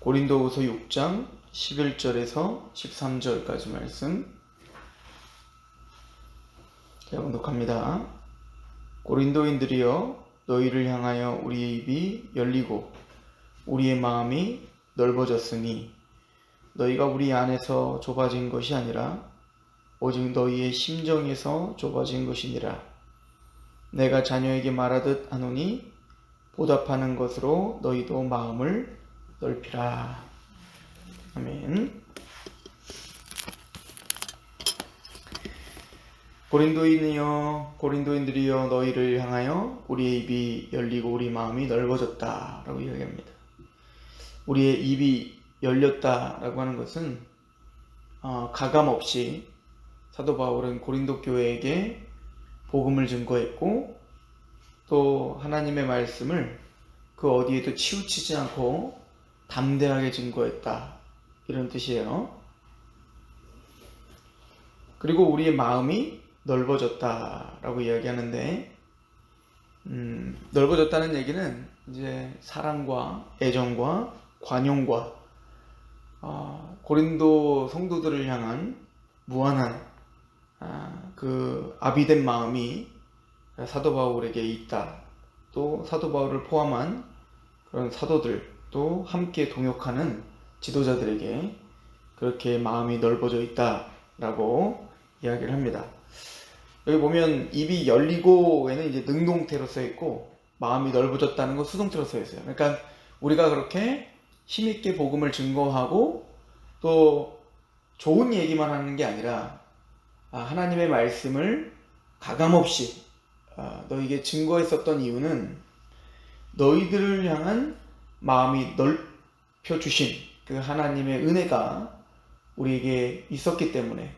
고린도후서 6장 11절에서 13절까지 말씀 제가 봉독합니다. 고린도인들이여 너희를 향하여 우리의 입이 열리고 우리의 마음이 넓어졌으니 너희가 우리 안에서 좁아진 것이 아니라 오직 너희의 심정에서 좁아진 것이니라. 내가 자녀에게 말하듯 하노니 보답하는 것으로 너희도 마음을 넓히라. 아멘. 고린도인이여 고린도인들이여 너희를 향하여 우리의 입이 열리고 우리 마음이 넓어졌다라고 이야기합니다. 우리의 입이 열렸다라고 하는 것은 어, 가감 없이 사도 바울은 고린도 교회에게 복음을 증거했고 또 하나님의 말씀을 그 어디에도 치우치지 않고 담대하게 증거했다 이런 뜻이에요. 그리고 우리의 마음이 넓어졌다라고 이야기하는데 음, 넓어졌다는 얘기는 이제 사랑과 애정과 관용과 어, 고린도 성도들을 향한 무한한 아, 그 아비된 마음이 사도 바울에게 있다. 또 사도 바울을 포함한 그런 사도들 또 함께 동역하는 지도자들에게 그렇게 마음이 넓어져 있다라고 이야기를 합니다. 여기 보면 입이 열리고에는 이제 능동태로 써 있고 마음이 넓어졌다는 거 수동태로 써 있어요. 그러니까 우리가 그렇게 힘있게 복음을 증거하고 또 좋은 얘기만 하는 게 아니라 아, 하나님의 말씀을 가감없이 아, 너에게 증거했었던 이유는 너희들을 향한 마음이 넓혀 주신 그 하나님의 은혜가 우리에게 있었기 때문에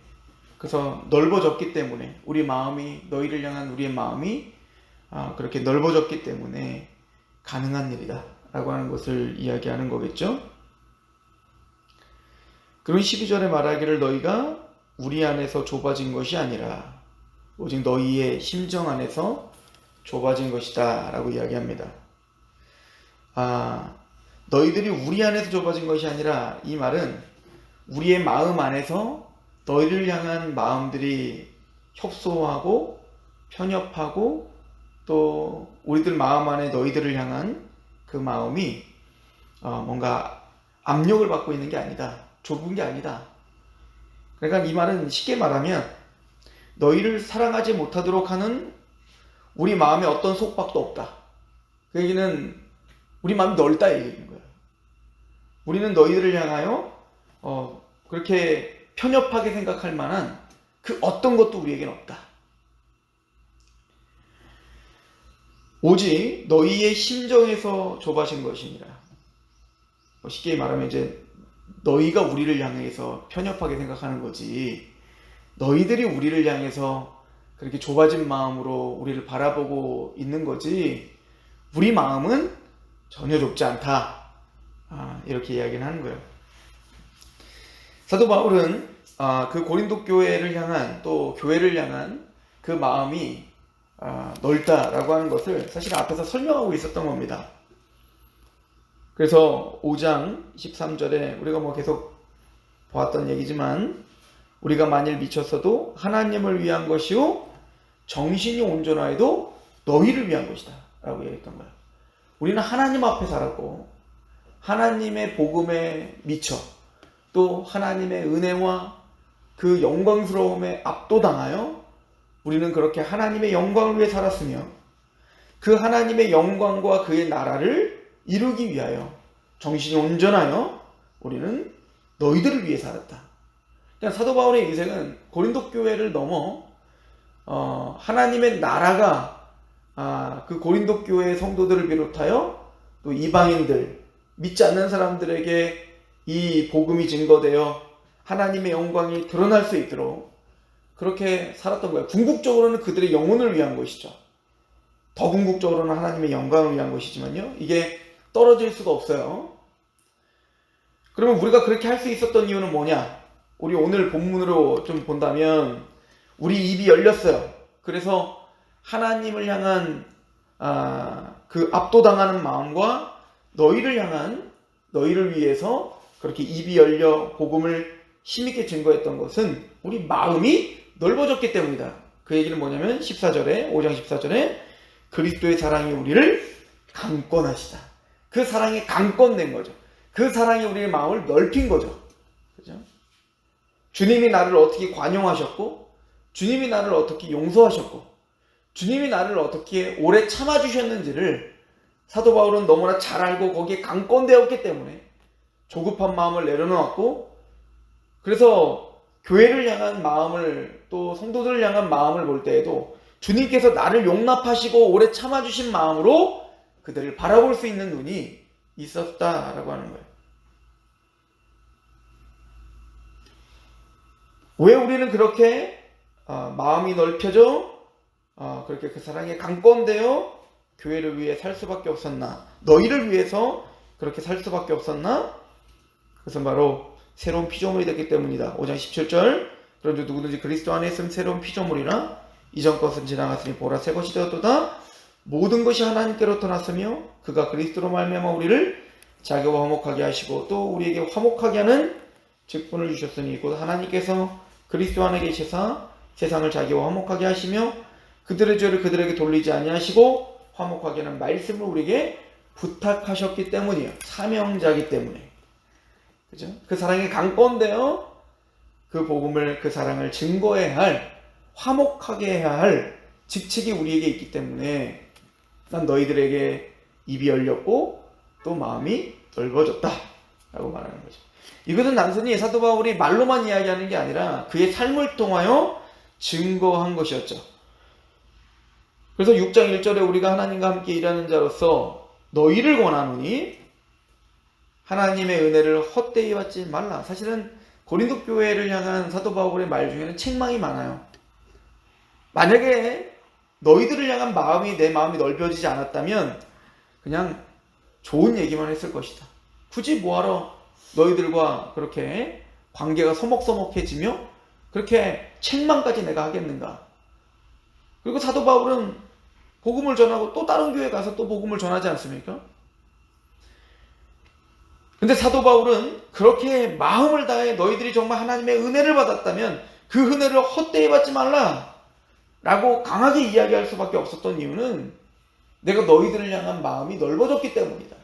그래서 넓어졌기 때문에 우리 마음이 너희를 향한 우리의 마음이 아, 그렇게 넓어졌기 때문에 가능한 일이다 라고 하는 것을 이야기하는 거겠죠. 그런 12절에 말하기를 너희가 우리 안에서 좁아진 것이 아니라 오직 너희의 심정 안에서 좁아진 것이다 라고 이야기합니다. 아, 너희들이 우리 안에서 좁아진 것이 아니라 이 말은 우리의 마음 안에서 너희를 향한 마음들이 협소하고 편협하고 또 우리들 마음 안에 너희들을 향한 그 마음이 어, 뭔가 압력을 받고 있는 게 아니다. 좁은 게 아니다. 그러니까 이 말은 쉽게 말하면 너희를 사랑하지 못하도록 하는 우리 마음에 어떤 속박도 없다. 그 얘기는 우리 마음이 넓다 얘기인 거예요. 우리는 너희들을 향하여 어, 그렇게 편협하게 생각할 만한 그 어떤 것도 우리에게는 없다. 오직 너희의 심정에서 좁아진 것이니라. 뭐 쉽게 말하면 이제 너희가 우리를 향해서 편협하게 생각하는 거지. 너희들이 우리를 향해서 그렇게 좁아진 마음으로 우리를 바라보고 있는 거지. 우리 마음은 전혀 좁지 않다. 아, 이렇게 이야기를 하는 거예요. 사도 바울은 아, 그 고린도 교회를 향한 또 교회를 향한 그 마음이 아, 넓다라고 하는 것을 사실 앞에서 설명하고 있었던 겁니다. 그래서 5장 13절에 우리가 뭐 계속 보았던 얘기지만 우리가 만일 미쳤어도 하나님을 위한 것이요 정신이 온전하여도 너희를 위한 것이다 라고 얘기했던 거예요. 우리는 하나님 앞에 살았고 하나님의 복음에 미쳐 또 하나님의 은혜와 그 영광스러움에 압도당하여 우리는 그렇게 하나님의 영광을 위해 살았으며 그 하나님의 영광과 그의 나라를 이루기 위하여 정신이 온전하여 우리는 너희들을 위해 살았다. 그러니까 사도 바울의 인생은 고린도 교회를 넘어 어, 하나님의 나라가 아, 그 고린도 교회 성도들을 비롯하여 또 이방인들 믿지 않는 사람들에게 이 복음이 증거되어 하나님의 영광이 드러날 수 있도록 그렇게 살았던 거예요. 궁극적으로는 그들의 영혼을 위한 것이죠. 더 궁극적으로는 하나님의 영광을 위한 것이지만요. 이게 떨어질 수가 없어요. 그러면 우리가 그렇게 할 수 있었던 이유는 뭐냐? 우리 오늘 본문으로 좀 본다면 우리 입이 열렸어요. 그래서 하나님을 향한 아, 그 압도당하는 마음과 너희를 향한 너희를 위해서 그렇게 입이 열려 복음을 힘있게 증거했던 것은 우리 마음이 넓어졌기 때문이다. 그 얘기는 뭐냐면 14절에 5장 14절에 그리스도의 사랑이 우리를 강권하시다. 그 사랑이 강권된 거죠. 그 사랑이 우리의 마음을 넓힌 거죠. 그죠? 주님이 나를 어떻게 관용하셨고 주님이 나를 어떻게 용서하셨고 주님이 나를 어떻게 오래 참아주셨는지를 사도 바울은 너무나 잘 알고 거기에 강권되었기 때문에 조급한 마음을 내려놓았고 그래서 교회를 향한 마음을 또 성도들을 향한 마음을 볼 때에도 주님께서 나를 용납하시고 오래 참아주신 마음으로 그들을 바라볼 수 있는 눈이 있었다라고 하는 거예요. 왜 우리는 그렇게 어, 마음이 넓혀져 어, 그렇게 그 사랑에 강권되어 교회를 위해 살 수밖에 없었나? 너희를 위해서 그렇게 살 수밖에 없었나? 그것은 바로 새로운 피조물이 됐기 때문이다. 5장 17절 그런즉 누구든지 그리스도 안에 있으면 새로운 피조물이라 이전 것은 지나갔으니 보라 새 것이 되었도다. 모든 것이 하나님께로부터 났으며 그가 그리스도로 말미암아 우리를 자기와 화목하게 하시고 또 우리에게 화목하게 하는 직분을 주셨으니 곧 하나님께서 그리스도 안에 계시사 세상을 자기와 화목하게 하시며 그들의 죄를 그들에게 돌리지 아니하시고 화목하게 하는 말씀을 우리에게 부탁하셨기 때문이에요. 사명자기 때문에. 그죠? 그 사랑이 강건데요. 그 복음을 그 사랑을 증거해야 할 화목하게 해야 할 직책이 우리에게 있기 때문에 난 너희들에게 입이 열렸고 또 마음이 넓어졌다. 라고 말하는 거죠. 이것은 단순히 사도 바울이 말로만 이야기하는 게 아니라 그의 삶을 통하여 증거한 것이었죠. 그래서 6장 1절에 우리가 하나님과 함께 일하는 자로서 너희를 권하노니 하나님의 은혜를 헛되이 받지 말라. 사실은 고린도 교회를 향한 사도 바울의 말 중에는 책망이 많아요. 만약에 너희들을 향한 마음이 내 마음이 넓혀지지 않았다면 그냥 좋은 얘기만 했을 것이다. 굳이 뭐하러 너희들과 그렇게 관계가 서먹서먹해지며 그렇게 책망까지 내가 하겠는가? 그리고 사도 바울은 복음을 전하고 또 다른 교회 가서 또 복음을 전하지 않습니까? 근데 사도 바울은 그렇게 마음을 다해 너희들이 정말 하나님의 은혜를 받았다면 그 은혜를 헛되이 받지 말라. 라고 강하게 이야기할 수밖에 없었던 이유는 내가 너희들을 향한 마음이 넓어졌기 때문이다.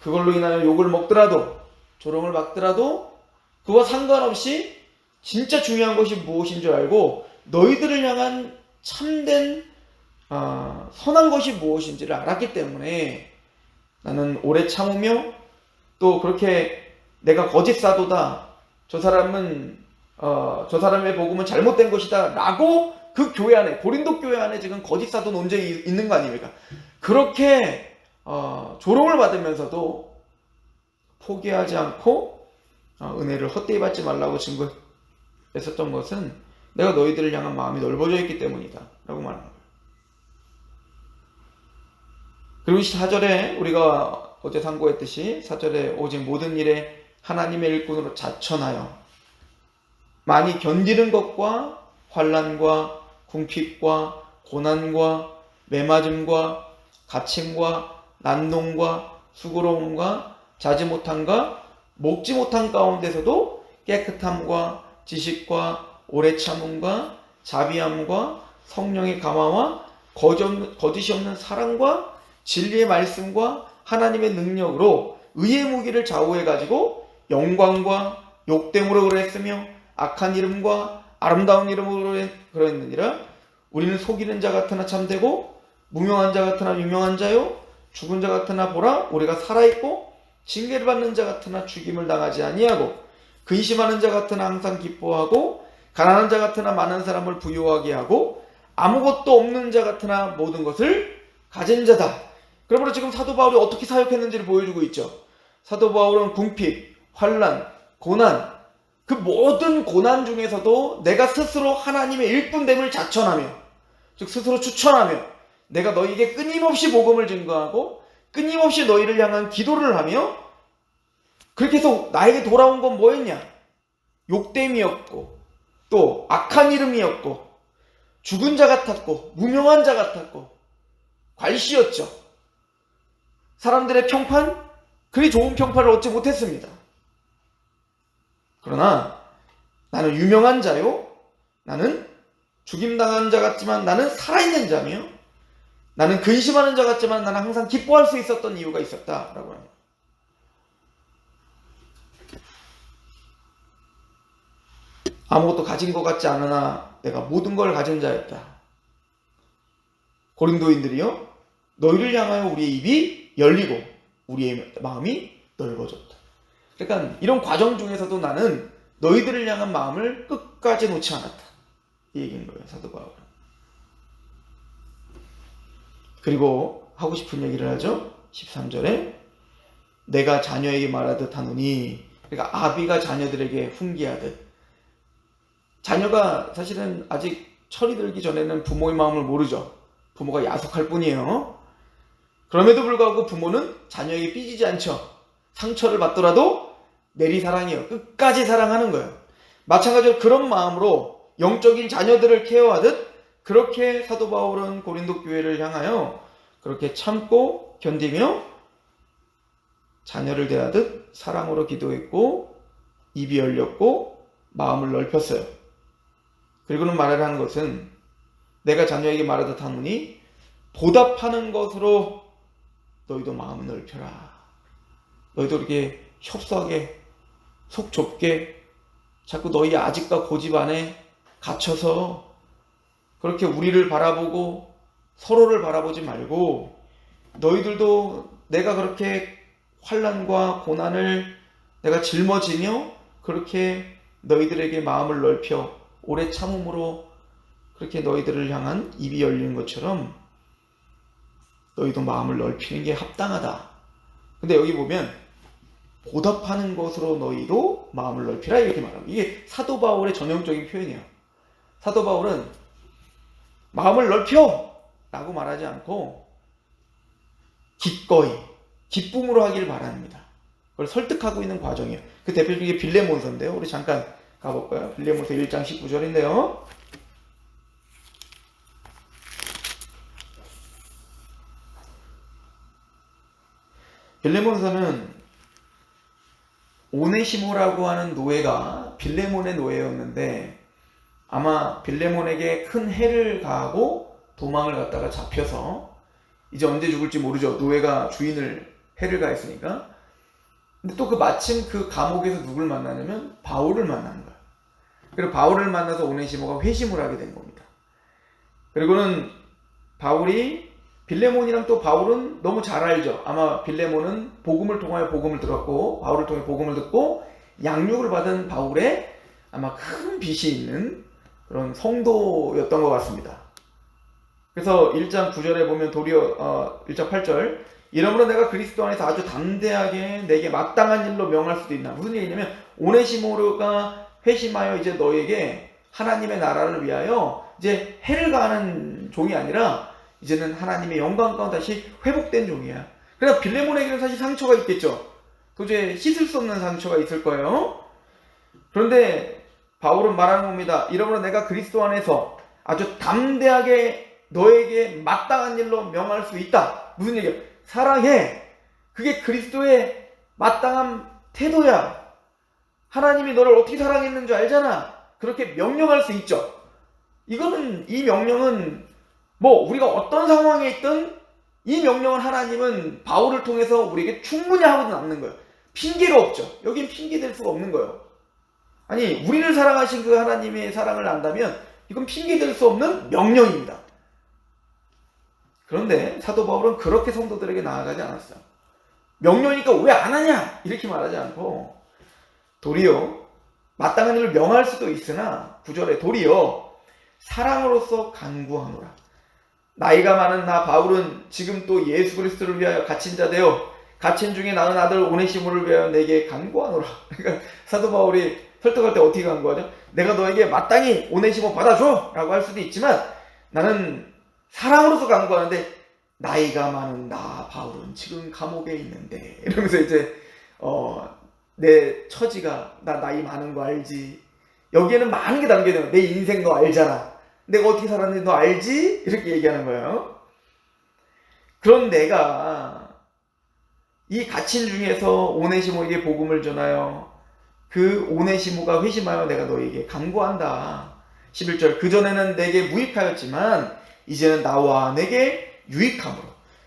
그걸로 인하여 욕을 먹더라도 조롱을 받더라도 그와 상관없이 진짜 중요한 것이 무엇인 줄 알고 너희들을 향한 참된 어, 선한 것이 무엇인지를 알았기 때문에 나는 오래 참으며 또 그렇게 내가 거짓 사도다 저 사람은 어, 저 사람의 복음은 잘못된 것이다 라고 그 교회 안에 고린도 교회 안에 지금 거짓 사도 논쟁이 있는 거 아닙니까? 그렇게 어, 조롱을 받으면서도 포기하지 않고 어, 은혜를 헛되이 받지 말라고 증거했었던 것은 내가 너희들을 향한 마음이 넓어져 있기 때문이다 라고 말합니다. 그리고 4절에 우리가 어제 상고했듯이 4절에 오직 모든 일에 하나님의 일꾼으로 자천하여 많이 견디는 것과 환란과 궁핍과 고난과 매맞음과 갇힘과 난동과 수고로움과 자지 못함과 먹지 못한 가운데서도 깨끗함과 지식과 오래 참음과 자비함과 성령의 감화와 거짓이 없는 사랑과 진리의 말씀과 하나님의 능력으로 의의 무기를 좌우해 가지고 영광과 욕됨으로 그랬으며 악한 이름과 아름다운 이름으로 그랬느니라 우리는 속이는 자 같으나 참되고 무명한 자 같으나 유명한 자요 죽은 자 같으나 보라 우리가 살아 있고 징계를 받는 자 같으나 죽임을 당하지 아니하고 근심하는 자 같으나 항상 기뻐하고 가난한 자 같으나 많은 사람을 부유하게 하고 아무것도 없는 자 같으나 모든 것을 가진 자다. 그러므로 지금 사도 바울이 어떻게 사역했는지를 보여주고 있죠. 사도 바울은 궁핍, 환란, 고난 그 모든 고난 중에서도 내가 스스로 하나님의 일꾼됨을 자천하며 즉 스스로 추천하며 내가 너희에게 끊임없이 복음을 증거하고 끊임없이 너희를 향한 기도를 하며 그렇게 해서 나에게 돌아온 건 뭐였냐? 욕됨이었고 또 악한 이름이었고 죽은 자 같았고 무명한 자 같았고 괄시였죠. 사람들의 평판 그리 좋은 평판을 얻지 못했습니다. 그러나 나는 유명한 자요. 나는 죽임당한 자 같지만 나는 살아있는 자며 나는 근심하는 자 같지만 나는 항상 기뻐할 수 있었던 이유가 있었다라고 합니다. 아무것도 가진 것 같지 않으나 내가 모든 걸 가진 자였다. 고린도인들이요, 너희를 향하여 우리의 입이 열리고 우리의 마음이 넓어졌다. 그러니까 이런 과정 중에서도 나는 너희들을 향한 마음을 끝까지 놓지 않았다. 이 얘기인 거예요, 사도 바울은. 그리고 하고 싶은 얘기를 하죠. 13절에 내가 자녀에게 말하듯 하노니 그러니까 아비가 자녀들에게 훈계하듯 자녀가 사실은 아직 철이 들기 전에는 부모의 마음을 모르죠. 부모가 야속할 뿐이에요. 그럼에도 불구하고 부모는 자녀에게 삐지지 않죠. 상처를 받더라도 내리 사랑해요. 끝까지 사랑하는 거예요. 마찬가지로 그런 마음으로 영적인 자녀들을 케어하듯 그렇게 사도 바울은 고린도 교회를 향하여 그렇게 참고 견디며 자녀를 대하듯 사랑으로 기도했고 입이 열렸고 마음을 넓혔어요. 그리고는 말하라는 것은 내가 자녀에게 말하듯 하노니 보답하는 것으로 너희도 마음을 넓혀라. 너희도 이렇게 협소하게 속 좁게 자꾸 너희 아직과 고집 안에 갇혀서 그렇게 우리를 바라보고 서로를 바라보지 말고 너희들도 내가 그렇게 환란과 고난을 내가 짊어지며 그렇게 너희들에게 마음을 넓혀 오래 참음으로 그렇게 너희들을 향한 입이 열리는 것처럼 너희도 마음을 넓히는 게 합당하다. 근데 여기 보면 보답하는 것으로 너희도 마음을 넓히라 이렇게 말합니다. 이게 사도 바울의 전형적인 표현이에요. 사도 바울은 마음을 넓혀 라고 말하지 않고 기꺼이 기쁨으로 하기를 바랍니다. 그걸 설득하고 있는 과정이에요. 그 대표적인 게 빌레몬서인데요. 우리 잠깐 가볼까요? 빌레몬서 1장 19절인데요. 빌레몬서는 오네시모라고 하는 노예가 빌레몬의 노예였는데 아마 빌레몬에게 큰 해를 가하고 도망을 갔다가 잡혀서 이제 언제 죽을지 모르죠. 노예가 주인을 해를 가했으니까. 근데 또 그 마침 그 감옥에서 누굴 만나냐면 바울을 만나는 거야. 그리고 바울을 만나서 오네시모가 회심을 하게 된 겁니다. 그리고는 바울이 빌레몬이랑 또 바울은 너무 잘 알죠. 아마 빌레몬은 복음을 통하여 복음을 들었고 바울을 통해 복음을 듣고 양육을 받은 바울의 아마 큰 빚이 있는 그런 성도였던 것 같습니다. 그래서 1장 9절에 보면 도리어 어, 1장 8절 이러므로 내가 그리스도 안에서 아주 담대하게 내게 마땅한 일로 명할 수도 있나 무슨 얘기냐면 오네시모르가 회심하여 이제 너에게 하나님의 나라를 위하여 이제 해를 가하는 종이 아니라 이제는 하나님의 영광 가운데 다시 회복된 종이야. 그러나 빌레몬에게는 사실 상처가 있겠죠. 도저히 씻을 수 없는 상처가 있을 거예요. 그런데 바울은 말하는 겁니다. 이러므로 내가 그리스도 안에서 아주 담대하게 너에게 마땅한 일로 명할 수 있다. 무슨 얘기야? 사랑해. 그게 그리스도의 마땅한 태도야. 하나님이 너를 어떻게 사랑했는 줄 알잖아. 그렇게 명령할 수 있죠. 이거는 이 명령은 뭐 우리가 어떤 상황에 있든 이 명령을 하나님은 바울을 통해서 우리에게 충분히 하고 남는 거예요. 핑계가 없죠. 여긴 핑계 될 수가 없는 거예요. 아니 우리를 사랑하신 그 하나님의 사랑을 안다면 이건 핑계 될 수 없는 명령입니다. 그런데 사도 바울은 그렇게 성도들에게 나아가지 않았어요. 명령이니까 왜 안 하냐 이렇게 말하지 않고 도리어 마땅한 일을 명할 수도 있으나 구절에 도리어 사랑으로서 간구하노라. 나이가 많은 나 바울은 지금 또 예수 그리스도를 위하여 갇힌 자 되어 갇힌 중에 낳은 아들 오네시모를 위하여 내게 간구하노라. 그러니까 사도 바울이 설득할 때 어떻게 간구하죠? 내가 너에게 마땅히 오네시모 받아줘! 라고 할 수도 있지만 나는 사랑으로서 간구하는데 나이가 많은 나 바울은 지금 감옥에 있는데 이러면서 이제 어, 내 처지가 나 나이 많은 거 알지? 여기에는 많은 게 담겨 있는 내 인생 너 알잖아. 내가 어떻게 살았는지 너 알지? 이렇게 얘기하는 거예요. 그런 내가 이 갇힌 중에서 오네시모에게 복음을 전하여 그 오네시모가 회심하여 내가 너에게 강구한다. 11절 그전에는 내게 무익하였지만 이제는 나와 내게 유익함으로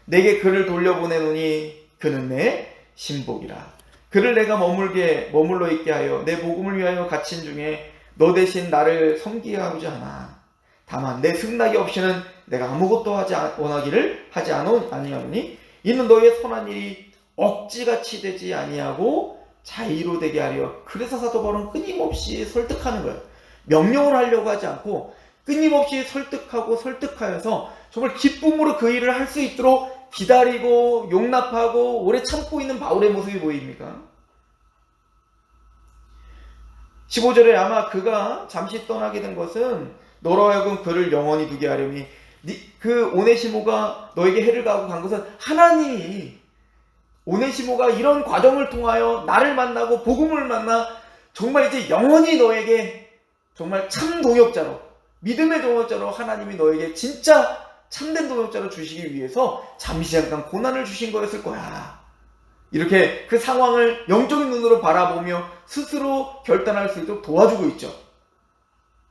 내게 그를 돌려보내노니 그는 내 신복이라. 그를 내가 머물게 머물러 있게 하여 내 복음을 위하여 갇힌 중에 너 대신 나를 섬기게 하고자 하나. 다만 내 승낙이 없이는 내가 아무것도 하지 않- 원하기를 하지 않- 아니하노니 이는 너의 선한 일이 억지같이 되지 아니하고 자의로 되게 하려 그래서 사도 바울은 끊임없이 설득하는 거예요. 명령을 하려고 하지 않고 끊임없이 설득하고 설득하여서 정말 기쁨으로 그 일을 할 수 있도록 기다리고 용납하고 오래 참고 있는 바울의 모습이 보입니까? 15절에 아마 그가 잠시 떠나게 된 것은 너로 하여금 그를 영원히 두게 하려니 니- 그 오네시모가 너에게 해를 가하고 간 것은 하나님이 오네시모가 이런 과정을 통하여 나를 만나고 복음을 만나 정말 이제 영원히 너에게 정말 참 동역자로 믿음의 동역자로 하나님이 너에게 진짜 참된 동역자로 주시기 위해서 잠시 잠깐 고난을 주신 거였을 거야. 이렇게 그 상황을 영적인 눈으로 바라보며 스스로 결단할 수 있도록 도와주고 있죠.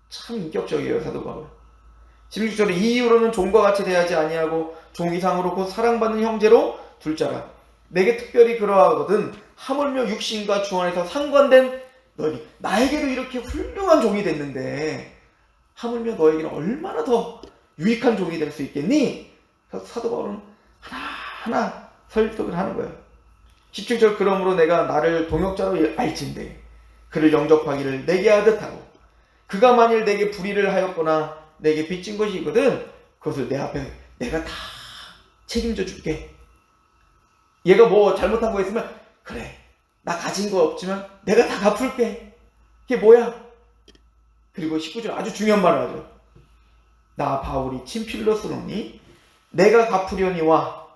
참 인격적이에요, 사도 바울. 16절에 이 이후로는 종과 같이 대하지 아니하고 종 이상으로 곧 사랑받는 형제로 둘자라. 내게 특별히 그러하거든 하물며 육신과 주 안에서 상관된 너희 나에게도 이렇게 훌륭한 종이 됐는데 하물며 너에게는 얼마나 더 유익한 종이 될 수 있겠니? 사도 바울은 하나하나 설득을 하는 거예요. 17절 그러므로 내가 나를 동역자로 알진대 그를 영접하기를 내게 하듯 하고 그가 만일 내게 불의를 하였거나 내게 빚진 것이 있거든 그것을 내 앞에 내가 다 책임져 줄게 얘가 뭐 잘못한 거 있으면 그래 나 가진 거 없지만 내가 다 갚을게 그게 뭐야 그리고 19절 아주 중요한 말을 하죠 나 바울이 친필로 쓰노니 내가 갚으려니와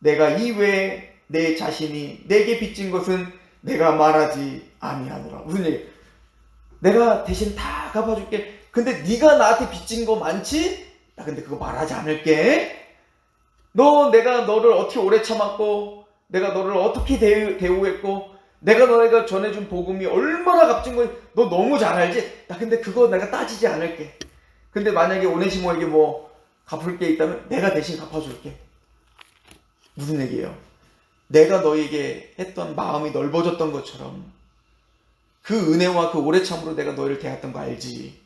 내가 이외에 내 자신이 내게 빚진 것은 내가 말하지 아니하노라. 무슨 얘기? 내가 대신 다 갚아줄게. 근데 네가 나한테 빚진 거 많지? 나 근데 그거 말하지 않을게. 너 내가 너를 어떻게 오래 참았고 내가 너를 어떻게 대우, 대우했고 내가 너네가 전해준 복음이 얼마나 값진 거니 너 너무 잘 알지? 나 근데 그거 내가 따지지 않을게. 근데 만약에 오네시모에게 뭐 갚을 게 있다면 내가 대신 갚아줄게. 무슨 얘기예요? 내가 너에게 했던 마음이 넓어졌던 것처럼 그 은혜와 그 오래 참으로 내가 너희를 대했던 거 알지?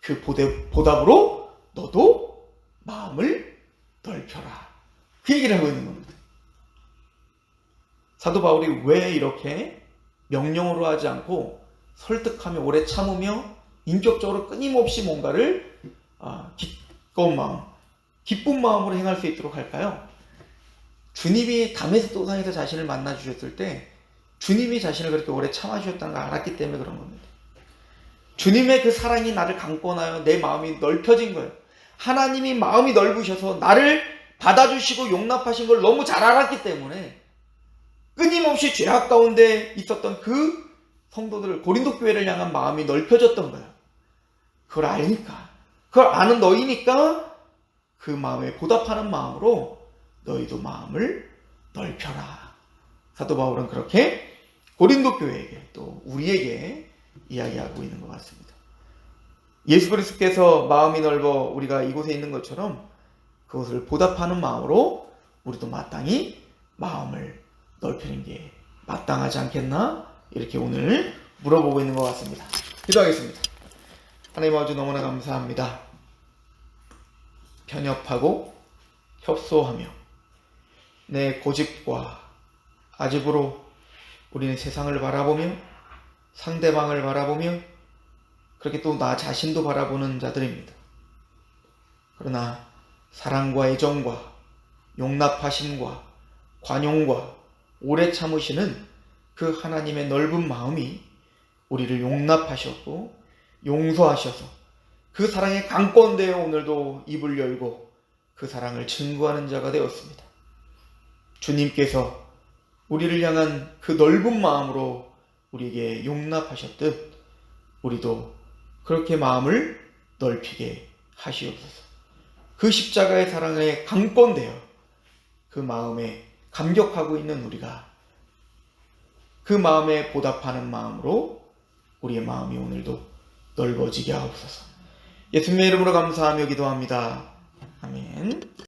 그 보대, 보답으로 너도 마음을 넓혀라. 그 얘기를 하고 있는 겁니다. 사도 바울이 왜 이렇게 명령으로 하지 않고 설득하며 오래 참으며 인격적으로 끊임없이 뭔가를 아, 기꺼운 마음, 기쁜 마음으로 행할 수 있도록 할까요? 주님이 담에서 도상에서 자신을 만나 주셨을 때 주님이 자신을 그렇게 오래 참아 주셨다는 걸 알았기 때문에 그런 겁니다. 주님의 그 사랑이 나를 강권하여 내 마음이 넓혀진 거예요. 하나님이 마음이 넓으셔서 나를 받아주시고 용납하신 걸 너무 잘 알았기 때문에 끊임없이 죄악 가운데 있었던 그 성도들을 고린도 교회를 향한 마음이 넓혀졌던 거예요. 그걸 아니까 그걸 아는 너희니까 그 마음에 보답하는 마음으로 너희도 마음을 넓혀라. 사도 바울은 그렇게 고린도 교회에게 또 우리에게 이야기하고 있는 것 같습니다. 예수 그리스도께서 마음이 넓어 우리가 이곳에 있는 것처럼 그것을 보답하는 마음으로 우리도 마땅히 마음을 넓히는 게 마땅하지 않겠나? 이렇게 오늘 물어보고 있는 것 같습니다. 기도하겠습니다. 하나님 아버지 너무나 감사합니다. 편협하고 협소하며 내 고집과 아집으로 우리는 세상을 바라보며 상대방을 바라보며 그렇게 또 나 자신도 바라보는 자들입니다. 그러나 사랑과 애정과 용납하심과 관용과 오래 참으시는 그 하나님의 넓은 마음이 우리를 용납하셨고 용서하셔서 그 사랑에 강권되어 오늘도 입을 열고 그 사랑을 증거하는 자가 되었습니다. 주님께서 우리를 향한 그 넓은 마음으로 우리에게 용납하셨듯 우리도 그렇게 마음을 넓히게 하시옵소서. 그 십자가의 사랑에 강권되어 그 마음에 감격하고 있는 우리가 그 마음에 보답하는 마음으로 우리의 마음이 오늘도 넓어지게 하옵소서. 예수님의 이름으로 감사하며 기도합니다.